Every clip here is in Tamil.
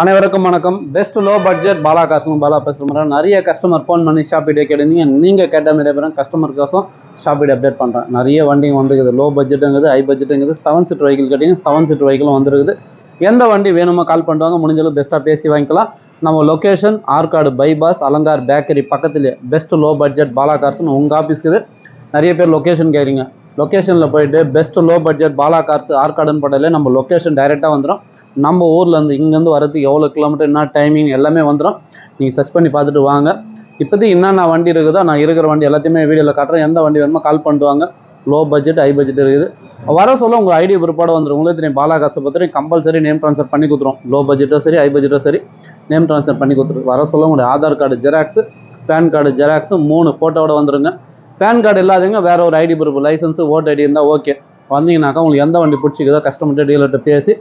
அனைவருக்கும் வணக்கம். பெஸ்ட் லோ பட்ஜெட் பாலா காசும் பாலா பேசுகிறேன் நிறைய கஸ்டமர் ஃபோன் பண்ணி ஷாப் வீடியோ கேட்டிருந்தீங்க. நீங்கள் கேட்ட மாதிரி பேரும் கஸ்டமர் கோசம் ஷாப் வீடியோ அப்டேட் பண்ணுறேன் நிறைய வண்டிங்க வந்துருக்குது. லோ பட்ஜெட்டுங்குது ஹை பட்ஜெட்டுங்குது செவன் சீட் வெஹிக்கிள் கேட்டிங்க செவன் சீட் வெஹிக்கிளும் வந்துருக்குது. எந்த வண்டி வேணுமோ கால் பண்ணுவாங்க முடிஞ்சளவு பெஸ்ட்டாக பேசி வாங்கிக்கலாம். நம்ம location Arcot bypass Alankar bakery பக்கத்துலேயே பெஸ்ட் லோ பட்ஜெட் பாலா கார்ஸ்னு உங்கள் ஆஃபீஸ்க்குது நிறைய பேர் லொக்கேஷன் கேட்குறீங்க லொக்கேஷனில் போயிட்டு best low budget Bala cars ஆற்காடுன்னு போட்டாலே நம்ம லொக்கேஷன் டைரெக்டாக வந்துடும் நம்ம ஊர்லேருந்து இங்கேருந்து வரதுக்கு எவ்வளோ கிலோமீட்டர் என்ன டைமிங் எல்லாமே வந்துடும் நீங்கள் சர்ச் பண்ணி பார்த்துட்டு வாங்க. இப்போதைக்கு என்னென்ன வண்டி இருக்குதோ நான் இருக்கிற வண்டி எல்லாத்தையுமே வீடியோவில் காட்டுறேன். எந்த வண்டி வேணுமோ கால் பண்ணிட்டு வாங்க. லோ பட்ஜெட் ஹை பட்ஜெட் இருக்குது. வர சொல்ல உங்கள் ஐடி பிற்பாடு வந்துடும் உங்களுக்கு தெரியும் பாலா காசை பற்றி கம்பல்சரி நேம் ட்ரான்ஸ்ஃபர் பண்ணி கொடுத்துரும். லோ பட்ஜெட்டோ சரி ஹை பட்ஜெட்டோ சரி நேம் ட்ரான்ஸ்ஃபர் பண்ணி கொடுத்துரும். வர சொல்ல உங்களுடைய Aadhaar card xerox PAN card xerox மூணு ஃபோட்டோவோட வந்துருங்க. பேன் கார்டு இல்லாதவங்க வேறு ஒரு ID proof licence vote ID இருந்தால் ஓகே வந்தீங்கன்னாக்கா உங்களுக்கு எந்த வண்டி பிடிச்சிக்குதோ கஸ்டமர்கிட்ட டீலர்கிட்ட பேசி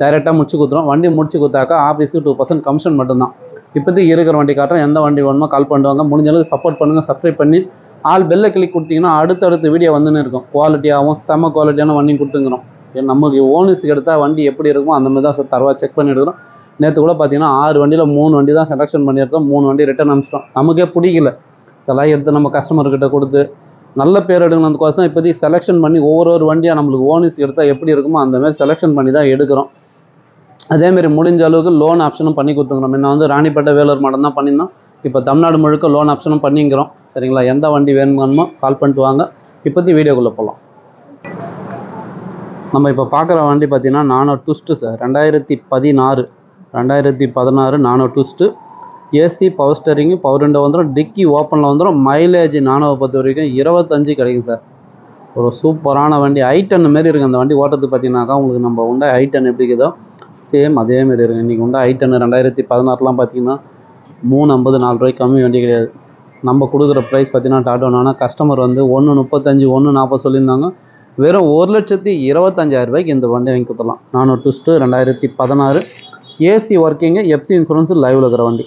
டைரெக்டாக முடிச்சு கொடுத்துரும். வண்டி முடிச்சு கொடுத்தாக்கா ஆஃபீஸுக்கு டூ பர்சன்ட் கமிஷன் மட்டும்தான். இப்போதைக்கு இருக்கிற வண்டி காட்டுறோம். எந்த வண்டி வேணுமோ கால் பண்ணுவாங்க முடிஞ்ச அளவுக்கு சப்போர்ட் பண்ணுங்கள் சப்ஸ்கிரைப் பண்ணி. ஆல் பெல்லை கிளிக் கொடுத்தீங்கன்னா அடுத்தடுத்து வீடியோ வந்துன்னு இருக்கும். குவாலிட்டியாகவும் செம குவாலிட்டியான வண்டி கொடுத்துங்கிறோம். நம்மளுக்கு நமக்கு ஓனர்ஸுக்கு எடுத்தால் வண்டி எப்படி இருக்குமோ அந்த மாதிரி தான் சார் தரவா செக் பண்ணிடுறோம் நேற்று கூட பார்த்தீங்கன்னா ஆறு வண்டியில் மூணு வண்டி தான் செலெக்ஷன் பண்ணியிருக்கோம். மூணு வண்டி ரிட்டர்ன் அனுப்பிச்சிட்டோம். நமக்கே பிடிக்கல. இதெல்லாம் எடுத்து நம்ம கஸ்டமர்கிட்ட கொடுத்து நல்ல பேர் எடுக்கணும் அந்த கோசம் இப்போதைக்கு செலெக்ஷன் பண்ணி ஒவ்வொரு ஒரு வண்டியாக நம்மளுக்கு ஓனர்ஸ் எடுத்தால் எப்படி இருக்குமோ அந்தமாரி செலெக்ஷன் பண்ணி தான் எடுக்கிறோம். அதேமாரி முடிஞ்ச அளவுக்கு லோன் ஆப்ஷனும் பண்ணி கொடுத்துக்கிறோம். முன்ன வந்து ராணிப்பேட்டை வேலூர் மாடம் தான் பண்ணியிருந்தோம். இப்போ தமிழ்நாடு முழுக்க லோன் ஆப்ஷனும் பண்ணிங்கிறோம். சரிங்களா? எந்த வண்டி வேணுமோ கால் பண்ணிட்டு வாங்க. இப்போதைக்கு வீடியோக்குள்ளே போகலாம். நம்ம இப்போ பார்க்குற வண்டி பார்த்தீங்கன்னா நானோ டுஸ்ட்டு சார். ரெண்டாயிரத்தி பதினாறு. ரெண்டாயிரத்தி பதினாறு Nano Twist AC power steering power window வந்துடும் டிக்கி ஓப்பனில் வந்துடும் மைலேஜ் நானூறு பொறுத்த வரைக்கும். இருபத்தஞ்சு கிடைக்கும் சார் ஒரு சூப்பரான வண்டி. ஐட்டன் மாரி இருக்குது அந்த வண்டி ஓட்டத்துக்கு பார்த்தீங்கன்னாக்கா உங்களுக்கு நம்ம உண்டா ஐட்டன் எப்படி இருக்குதோ சேம் அதே மாரி இருக்குது இன்றைக்கி உண்டா ஐட்டன் ரெண்டாயிரத்தி பதினாறுலாம் பார்த்தீங்கன்னா மூணு ஐம்பது நாலு ரூபாய்க்கு கம்மி வண்டி கிடையாது. நம்ம கொடுக்குற ப்ரைஸ் பார்த்தீங்கன்னா டாட்டோனா கஸ்டமர் வந்து ஒன்று முப்பத்தஞ்சு ஒன்று நாற்பது சொல்லியிருந்தாங்க. வெறும் ஒரு லட்சத்தி இருபத்தஞ்சாயிரம் ரூபாய்க்கு இந்த வண்டி வாங்கி கொடுத்துடலாம். நானூறு டுஸ்ட்டு ரெண்டாயிரத்தி பதினாறு. ஏசி ஒர்க்கிங்கு எஃப்சி இன்சூரன்ஸு லைவில் இருக்கிற வண்டி.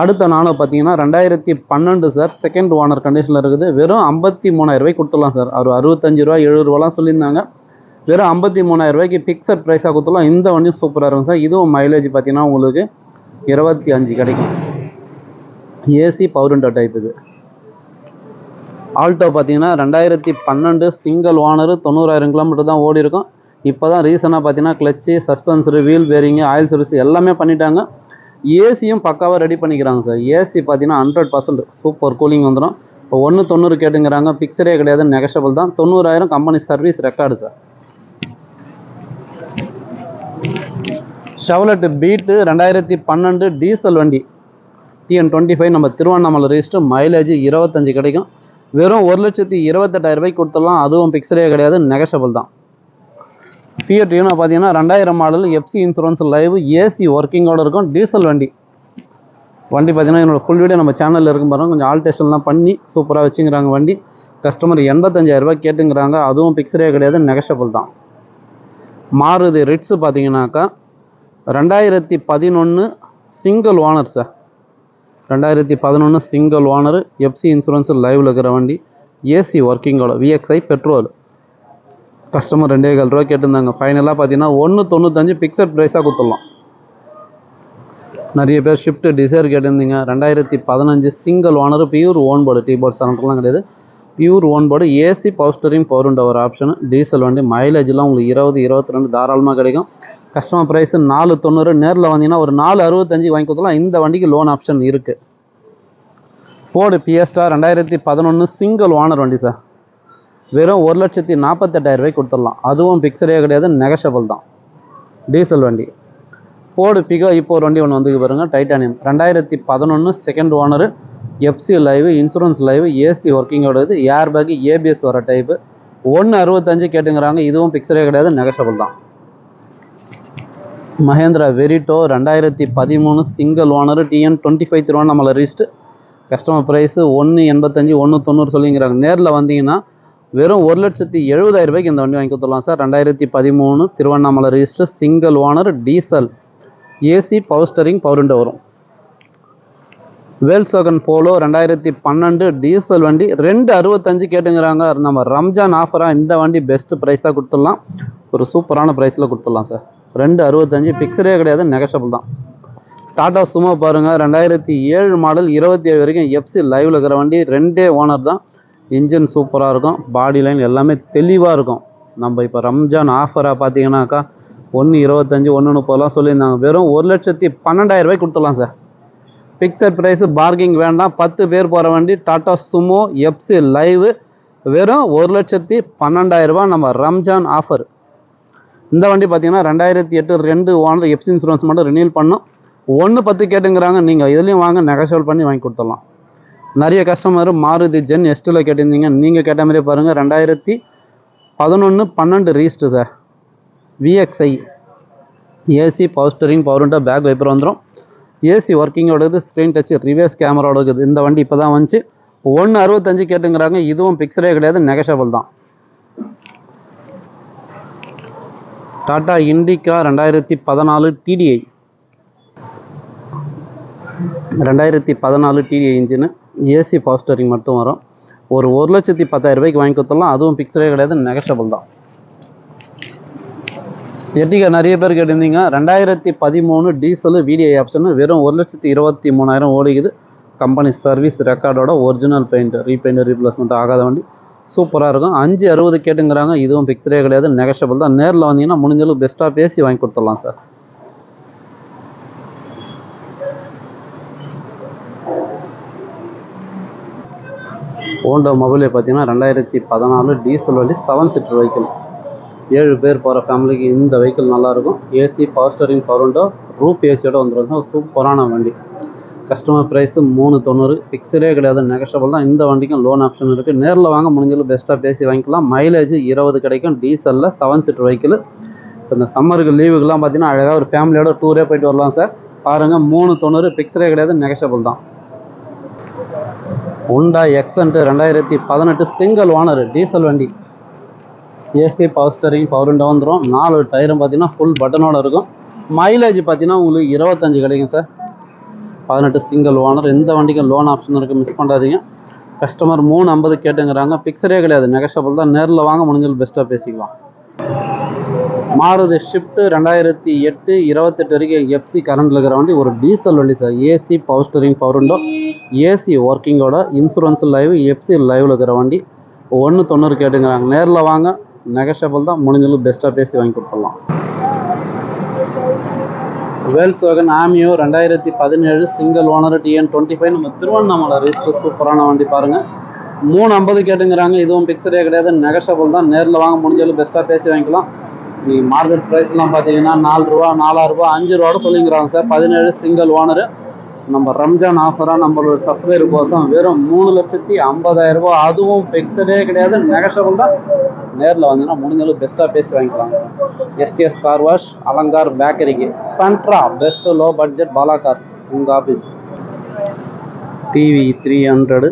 அடுத்த நானும் பார்த்தீங்கன்னா ரெண்டாயிரத்தி பன்னெண்டு சார் செகண்ட் ஓனர் கண்டிஷனில் இருக்குது. வெறும் ஐம்பத்தி மூணாயிரரூவாய்க்கு கொடுத்துடலாம் சார் அவர் அறுபத்தஞ்சு ரூபா எழுபது ரூபாலாம் சொல்லியிருந்தாங்க. வெறும் ஐம்பத்தி மூணாயிரம் ரூபாய்க்கு ஃபிக்ஸட் ப்ரைஸாக கொடுத்துலாம் இந்த வண்டியும் சூப்பராக இருக்கும் சார் இதுவும் மைலேஜ் பார்த்தீங்கன்னா உங்களுக்கு இருபத்தி அஞ்சு கிடைக்கும். ஏசி பவுரண்டோ டைப் இது. ஆல்டோ பார்த்தீங்கன்னா ரெண்டாயிரத்தி பன்னெண்டு சிங்கிள் ஓனரு தொண்ணூறாயிரம் கிலோமீட்டர் தான் ஓடி இருக்கும் இப்போ தான் ரீசனாக பார்த்தீங்கன்னா clutch suspension wheel bearing oil service எல்லாமே பண்ணிட்டாங்க. ஏசியும் பக்காவாக ரெடி பண்ணிக்கிறாங்க சார் ஏசி பார்த்தீங்கன்னா ஹண்ட்ரட் பர்சன்ட் சூப்பர் கூலிங் வந்துடும் இப்போ ஒன்று தொண்ணூறு கேட்டுங்கிறாங்க. பிக்சரே கிடையாது நெகஷபிள் தான். தொண்ணூறாயிரம் company service record sir Chevrolet Beat ரெண்டாயிரத்தி பன்னெண்டு டீசல் வண்டி. டிஎன் டுவெண்ட்டி ஃபைவ் நம்ம திருவண்ணாமலை ரிஜிஸ்டர் மைலேஜ் இருபத்தஞ்சு கிடைக்கும். வெறும் ஒரு லட்சத்தி இருபத்தெட்டாயிரம் ரூபாய்க்கு கொடுத்துடலாம். அதுவும் பிக்சரே கிடையாது நெகஷபிள் தான். ஃபியட் யூனோ பார்த்தீங்கன்னா ரெண்டாயிரம் model FC insurance live AC ஒர்க்கிங்கோட இருக்கும். டீசல் வண்டி. வண்டி பார்த்தீங்கன்னா என்னோடய ஃபுல் வீடியோ நம்ம சேனலில் இருக்கும் பாருங்க. கொஞ்சம் ஆல்டேஷன்லாம் பண்ணி சூப்பராக வச்சுங்கிறாங்க வண்டி. கஸ்டமர் எண்பத்தஞ்சாயிரம் ரூபாய் கேட்டுங்கிறாங்க. அதுவும் பிக்சரே கிடையாது நெகஷபிள் தான். மாறுது ரிட்ஸு பார்த்தீங்கன்னாக்கா ரெண்டாயிரத்தி பதினொன்று சிங்கிள் ஓனர் சார் ரெண்டாயிரத்தி பதினொன்று சிங்கிள் ஓனர் எஃப்சி இன்சூரன்ஸ் லைவில் இருக்கிற வண்டி. ஏசி ஒர்க்கிங்கோட விஎக்ஸ்ஐ பெட்ரோல் கஸ்டமர் ரெண்டே கால் ரூபா கேட்டிருந்தாங்க. ஃபைனலாக பார்த்தீங்கன்னா ஒன்று தொண்ணூத்தஞ்சு பிக்சட் ப்ரைஸாக கொடுத்துடலாம். நிறைய பேர் ஷிஃப்ட் டிசைர் கேட்டிருந்தீங்க. ரெண்டாயிரத்தி பதினஞ்சு single owner pure own board T board சரண்டர்லாம் கிடையாது pure own board AC power steering power window ஒரு ஆப்ஷன் டீசல் வண்டி மைலேஜ்லாம் உங்களுக்கு இருபது இருபத்தி ரெண்டு தாராளமாக கிடைக்கும். கஸ்டமர் ப்ரைஸ் நாலு தொண்ணூறு நேரில் வந்தீங்கன்னா ஒரு நாலு அறுபத்தஞ்சு வாங்கி கொடுத்தலாம் இந்த வண்டிக்கு லோன் ஆப்ஷன் இருக்குது போர்டு பிஎஸ்டா ரெண்டாயிரத்தி பதினொன்று சிங்கிள் ஓனர் வண்டி சார் வெறும் ஒரு லட்சத்தி நாற்பத்தெட்டாயிரம் ரூபாய்க்கு கொடுத்துடலாம். அதுவும் பிக்சரே கிடையாது நெகஷபிள் தான். டீசல் வண்டி. போர்டு பிகோ இப்போ ஒரு வண்டி ஒன்று வந்து பாருங்கள் டைட்டானியம் ரெண்டாயிரத்தி பதினொன்று second owner FC live insurance live AC ஒர்க்கிங்கோடது air bag ABS வர டைப்பு ஒன்று அறுபத்தஞ்சு கேட்டுங்கிறாங்க இதுவும் பிக்சரே கிடையாது நெகஷபிள் தான். மஹேந்திரா வெரிட்டோ ரெண்டாயிரத்தி பதிமூணு single owner TN twenty five Tiruvannamalai wrist customer price ஒன்று எண்பத்தஞ்சு ஒன்று தொண்ணூறு சொல்லிங்கிறாங்க. நேரில் வந்தீங்கன்னா வெறும் ஒரு லட்சத்தி எழுபதாயிரம் ரூபாய்க்கு இந்த வண்டி வாங்கி கொடுத்துடலாம் சார். ரெண்டாயிரத்தி பதிமூணு Tiruvannamalai register single owner diesel AC power steering power வரும். வேல்சோகன் போலோ ரெண்டாயிரத்தி பன்னெண்டு டீசல் வண்டி ரெண்டு அறுபத்தஞ்சு கேட்டுங்கிறாங்க. நம்ம ரம்ஜான் ஆஃபராக இந்த வண்டி பெஸ்ட்டு ப்ரைஸாக கொடுத்துடலாம். ஒரு சூப்பரான ப்ரைஸில் கொடுத்துடலாம் சார். ரெண்டு அறுபத்தஞ்சு பிக்சரே கிடையாது நெகஷபிள் தான். டாடா சும்மா பாருங்கள் ரெண்டாயிரத்தி ஏழு மாடல் இருபத்தி ஏழு வரைக்கும் எஃப்சி லைவில் இருக்கிற வண்டி ரெண்டே ஓனர் தான். இன்ஜின் சூப்பராக இருக்கும். பாடி லைன் எல்லாமே தெளிவாக இருக்கும். நம்ம இப்போ ரம்ஜான் ஆஃபராக பார்த்தீங்கன்னாக்கா ஒன்று இருபத்தஞ்சி ஒன்று முப்பதுலாம் சொல்லியிருந்தாங்க. வெறும் ஒரு லட்சத்தி பன்னெண்டாயிரம் ரூபாய் கொடுத்துடலாம் சார். பிக்சர் ப்ரைஸு பார்க்கிங் வேண்டாம். பத்து பேர் போகிற வண்டி டாட்டா சுமோ எஃப்சி லைவு வெறும் ஒரு லட்சத்தி பன்னெண்டாயிரரூபா நம்ம ரம்ஜான் ஆஃபர் இந்த வண்டி பார்த்தீங்கன்னா ரெண்டாயிரத்தி எட்டு ரெண்டு ஓனர் எஃப்சி இன்சூரன்ஸ் மட்டும் ரினியூல் பண்ணோம் ஒன்று பத்து கேட்டுங்கிறாங்க. நீங்கள் இதுலேயும் வாங்க நெகசோல் பண்ணி வாங்கி கொடுத்துடலாம். நிறைய கஸ்டமர் மாருதி ஜென் எஸ்டில் கேட்டிருந்தீங்க. நீங்கள் கேட்ட மாதிரியே பாருங்கள் ரெண்டாயிரத்தி பதினொன்று பன்னெண்டு ரீஸ்ட்டு sir VXI AC power steering power window back wiper வந்துடும் ஏசி ஒர்க்கிங்கோடது ஸ்க்ரீன் டச்சு ரிவர்ஸ் கேமராவோட இருக்குது. இந்த வண்டி இப்போ தான் வந்துச்சு. ஒன்று அறுபத்தஞ்சு கேட்டுங்கிறாங்க. இதுவும் பிக்சரே கிடையாது. நெகஷபிள் தான். டாடா இண்டிகா ரெண்டாயிரத்தி பதினாலு டிடிஐ ரெண்டாயிரத்தி பதினாலு TDI engine AC power steering மட்டும் வரும். ஒரு ஒரு லட்சத்தி பத்தாயிரம் ரூபாய்க்கு வாங்கி கொடுத்துடலாம் அதுவும் பிக்சரே கிடையாது நெகஷபிள் தான். எட்டிகா நிறைய பேர் கேட்டிருந்தீங்க ரெண்டாயிரத்தி பதிமூணு டீசலு விடிஐ ஆப்ஷன் வெறும் ஒரு லட்சத்தி இருபத்தி மூணாயிரம் ஓடிக்குது. கம்பெனி சர்வீஸ் ரெக்கார்டோட ஒரிஜினல் பெயிண்ட் ரீபெயிண்ட் ரீப்ளேஸ்மெண்ட் ஆகாத வண்டி. சூப்பராக இருக்கும். அஞ்சு அறுபது கேட்டுங்கிறாங்க இதுவும் பிக்சரே கிடையாது நெகஷபிள் தான். நேரில் வந்தீங்கன்னா முடிஞ்சளவு பெஸ்ட்டாக பேசி வாங்கி கொடுத்துடலாம் சார் ஹோண்டா மொபைலே பார்த்தீங்கன்னா ரெண்டாயிரத்தி பதினாலு டீசல் வண்டி செவன் சீட்டர் வெஹிக்கிள் ஏழு பேர் போகிற ஃபேமிலிக்கு இந்த வெஹிக்கிள் நல்லாயிருக்கும். AC power steering power window roof ஏசியோட வந்துடும் சூப்பரான வண்டி. கஸ்டமர் ப்ரைஸு மூணு தொண்ணூறு. ஃபிக்ஸடே கிடையாது நெகஷபிள் தான். இந்த வண்டிக்கும் லோன் ஆப்ஷன் இருக்குது நேரில் வாங்க முடிஞ்சளவு பெஸ்ட்டாக பேசி வாங்கிக்கலாம். மைலேஜ் இருபது கிடைக்கும். டீசலில் செவன் சீட்டர் வெஹிக்கிள் இப்போ இந்த சம்மருக்கு லீவுக்கெல்லாம் பார்த்தீங்கன்னா அழகாக ஒரு ஃபேமிலியோட டூரே போயிட்டு வரலாம் சார் பாருங்கள் மூணு தொண்ணூறு. ஃபிக்ஸடே கிடையாது நெகஷபிள் தான். உண்டா எக்ஸன்ட்டு ரெண்டாயிரத்தி பதினெட்டு சிங்கிள் ஓனர் டீசல் வண்டி. AC power steering power window வந்துடும் நாலு டயரும் பார்த்தீங்கன்னா ஃபுல் பட்டனோட இருக்கும். மைலேஜ் பார்த்தீங்கன்னா உங்களுக்கு இருபத்தஞ்சு கிடைக்கும் சார். பதினெட்டு சிங்கிள் ஓனர் எந்த வண்டிக்கும் லோன் ஆப்ஷன் இருக்குது மிஸ் பண்ணாதீங்க. கஸ்டமர் மூணு ஐம்பது கேட்டுங்கிறாங்க. பிக்சரே கிடையாது. நெகஷபிள் தான். நேரில் வாங்க முடிஞ்சது பெஸ்ட்டாக பேசிக்கலாம். மாருதி ஷிஃப்ட்டு ரெண்டாயிரத்தி எட்டு இருபத்தெட்டு வரைக்கும் எஃப்சி கரண்டில் இருக்கிற வண்டி ஒரு டீசல் வண்டி sir AC power steering power window AC ஒர்க்கிங்கோட insurance live FC லைவில் இருக்கிற வண்டி. ஒன்று தொண்ணூறு கேட்டுங்கிறாங்க. நேரில் வாங்க. நெகஷபிள் தான். முடிஞ்சளவு பெஸ்ட்டாக பேசி வாங்கி கொடுத்துடலாம். வேல்ஸ் வேகன் ஆமியோ ரெண்டாயிரத்தி பதினேழு single owner TN twenty five நம்ம திருவண்ணாமலை ரிஜிஸ்டர் சூப்பரான வண்டி பாருங்கள் மூணு ஐம்பது கேட்டுங்கிறாங்க. இதுவும் பிக்சரே கிடையாது. நெகஷபிள் தான். நேரில் வாங்க. முடிஞ்சாலும் பெஸ்ட்டாக பேசி வாங்கிக்கலாம். நீ மார்க்கெட் ப்ரைஸ்லாம் பார்த்தீங்கன்னா நாலு ரூபா நாலாயிரரூபா அஞ்சு ரூபாவோட சொல்லிங்கிறாங்க சார். பதினேழு சிங்கிள் ஓனரு நம்ம ரம்ஜான் ஆஃபராக நம்மளோட சப்ளையர் கோசம் வெறும் மூணு லட்சத்தி ஐம்பதாயிரம் ரூபா. அதுவும் ஃபிக்ஸடே கிடையாது நெகஷபிள் தான். நேரில் வந்தீங்கன்னா முடிஞ்சளவு பெஸ்ட்டாக பேசி வாங்கிக்கலாம். எஸ்டிஎஸ் கார் வாஷ் அலங்கார் பேக்கரிக்கு ஃபன்ட்ரா best low budget Bala cars உங்கள் ஆஃபீஸ் டிவி த்ரீ ஹண்ட்ரடு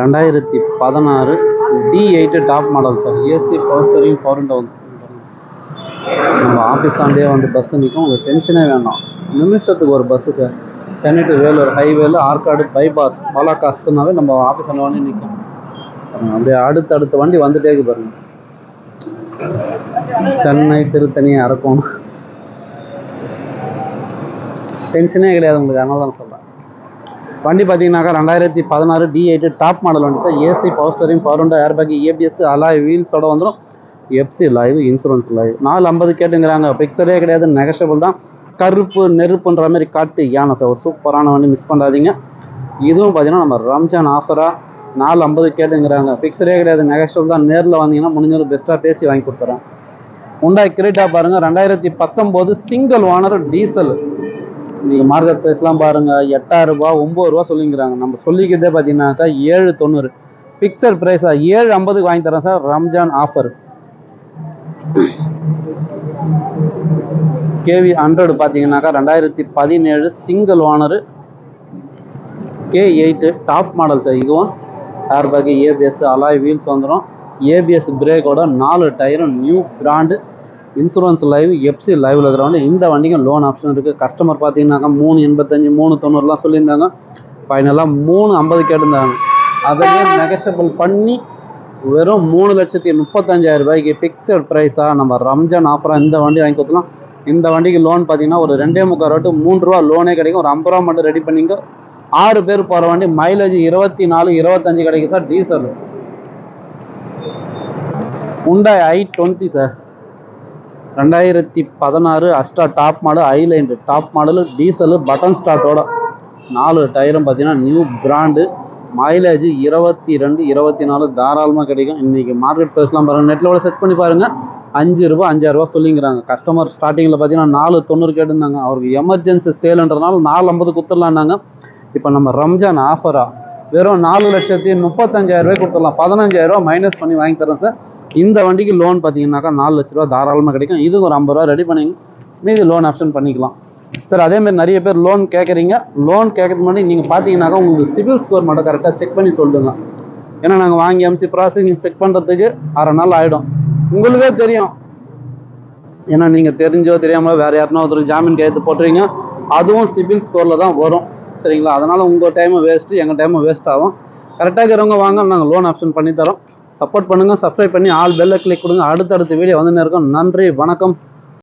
ரெண்டாயிரத்தி பதினாறு T eight top model sir AC power steering power down நம்ம ஆஃபீஸ் ஆண்டே வந்து பஸ் நிற்கும் உங்களுக்கு டென்ஷனே வேண்டாம் நிமிஷத்துக்கு ஒரு bus sir Chennai to Vellore ஹைவேல ஆற்காடு பைபாஸ் பாலாகாஸ்னாவே நம்ம ஆஃபீஸ் அந்த வண்டி நிற்கும் அப்படியே அடுத்த அடுத்த வண்டி வந்துட்டே இருக்கு பாருங்க. சென்னை திருத்தணி அரக்கோணம். டென்ஷனே கிடையாது உங்களுக்கு. அதனால தான் சொல்கிறேன் வண்டி பார்த்தீங்கன்னாக்கா ரெண்டாயிரத்தி பதினாறு டி எயிட்டு டாப் மாடல் வண்டி sir. AC power steering power window airbag ABS alloy வீல்ஸோட வந்துடும் எஃப்சி லைவ் இன்சூரன்ஸ் லைவ் நாலு ஐம்பது கேட்டுங்கிறாங்க. பிக்சரே கிடையாது நெகஷபிள் தான். கருப்பு நெருப்புன்ற மாதிரி காட்டு யானை சார். ஒரு சூப்பரான வண்டி மிஸ் பண்ணாதீங்க. இதுவும் பார்த்தீங்கன்னா நம்ம ரம்ஜான் ஆஃபராக நாலு ஐம்பது கேட்டுங்கிறாங்க. பிக்சரே கிடையாது நெகஷபிள் தான். நேரில் வந்தீங்கன்னா முடிஞ்சது பெஸ்ட்டாக பேசி வாங்கி கொடுத்துறேன். உண்டாய் கிரேட்டாக பாருங்கள் ரெண்டாயிரத்தி பத்தொம்போது சிங்கிள் ஓனர் டீசல் நீங்கள் மார்க்கெட் ப்ரைஸ்லாம் பாருங்கள் எட்டாயிரம் ரூபா ஒம்பது ரூபா சொல்லிங்கிறாங்க. நம்ம சொல்லிக்கிறதே பார்த்தீங்கன்னாக்கா ஏழு தொண்ணூறு. பிக்சர் ப்ரைஸா ஏழு ஐம்பதுக்கு வாங்கி தரேன் sir. Ramzan offer KV hundred பார்த்தீங்கன்னாக்கா ரெண்டாயிரத்தி பதினேழு single owner K eight top model sir. இதுவும் air bag ABS alloy wheels வந்துடும் ஏபிஎஸ் பிரேக்கோட நாலு டயரும் new brand insurance live FC லைவில் இருக்கிறவங்க இந்த வண்டிக்கும் லோன் ஆப்ஷன் இருக்குது கஸ்டமர் பார்த்தீங்கன்னாக்கா மூணு எண்பத்தஞ்சு மூணு தொண்ணூறுலாம் சொல்லியிருந்தாங்க. ஃபைனலாக மூணு ஐம்பது கேட்டிருந்தாங்க. அதையே நெகஷபிள் பண்ணி வெறும் மூணு லட்சத்தி முப்பத்தஞ்சாயிரம் ரூபாய்க்கு ஃபிக்ஸட் ப்ரைஸாக நம்ம ரம்ஜான் ஆஃபராக இந்த வண்டி வாங்கி கொடுத்தலாம் இந்த வண்டிக்கு லோன் பார்த்தீங்கன்னா ஒரு ரெண்டே முக்கால் ரூபா மூன்று மூணு ரூபா லோனே கிடைக்கும். ஒரு ஐம்பது ரூபா மட்டும் ரெடி பண்ணிங்க. ஆறு பேர் போகிற வண்டி மைலேஜ் இருபத்தி நாலு இருபத்தஞ்சு கிடைக்கும் சார் டீசல் உண்டாய் ஐ டுவெண்ட்டி சார் ரெண்டாயிரத்தி பதினாறு Asta top model highline top model diesel button ஸ்டார்ட்டோட நாலு டயரும் பார்த்தீங்கன்னா நியூ பிராண்டு மைலேஜ் இருபத்தி ரெண்டு இருபத்தி நாலு தாராளமாக கிடைக்கும் இன்றைக்கி மார்க்கெட் ப்ரைஸ்லாம் பாருங்கள் நெட்டில் கூட செக் பண்ணி பாருங்கள் அஞ்சு ரூபா அஞ்சாயிரம் ரூபா சொல்லிங்கிறாங்க. கஸ்டமர் ஸ்டார்டிங்கில் பார்த்தீங்கன்னா நாலு தொண்ணூறு கேட்டிருந்தாங்க. அவருக்கு எமர்ஜென்சி சேலுன்றனால நாலு ஐம்பது கொடுத்துடலான்னாங்க இப்போ நம்ம ரம்ஜான் ஆஃபராக வெறும் நாலு லட்சத்தி முப்பத்தஞ்சாயிரம் ரூபாய் கொடுத்துடலாம். பதினஞ்சாயிரம் மைனஸ் பண்ணி வாங்கி தரேன் சார். இந்த வண்டிக்கு லோன் பார்த்தீங்கன்னாக்கா நாலு லட்ச ரூபா தாராளமாக கிடைக்கும். இது ஒரு ஐம்பது ரூபா ரெடி பண்ணி மீதி லோன் ஆப்ஷன் பண்ணிக்கலாம். சார் அதேமாதிரி நிறைய பேர் லோன் கேட்குறீங்க லோன் கேட்கறதுக்கு முன்னாடி நீங்கள் பார்த்தீங்கன்னாக்கா உங்களுக்கு சிபில் ஸ்கோர் மட்டும் கரெக்டாக செக் பண்ணி சொல்லுங்க. ஏன்னா நாங்கள் வாங்கி அமைச்சு ப்ராசஸிங் செக் பண்ணுறதுக்கு அரை நாள் ஆகிடும் உங்களுக்கே தெரியும். ஏன்னா நீங்கள் தெரிஞ்சோ தெரியாமலோ வேறு யாருனா ஒருத்தர் ஜாமீன் கையெழுத்து போட்டுறீங்க. அதுவும் சிபில் ஸ்கோரில் தான் வரும். சரிங்களா? அதனால் உங்கள் டைமை வேஸ்ட்டு எங்கள் டைமை வேஸ்ட் ஆகும். கரெக்டாக இருக்கிறவங்க வாங்க நாங்கள் லோன் ஆப்ஷன் பண்ணித்தரோம் சப்போர்ட் பண்ணுங்கள் சப்ஸ்கிரைப் பண்ணி ஆல் பெல்லை கிளிக் கொடுங்க. அடுத்தடுத்த வீடியோ வந்துன்னு இருக்கோம். நன்றி வணக்கம்.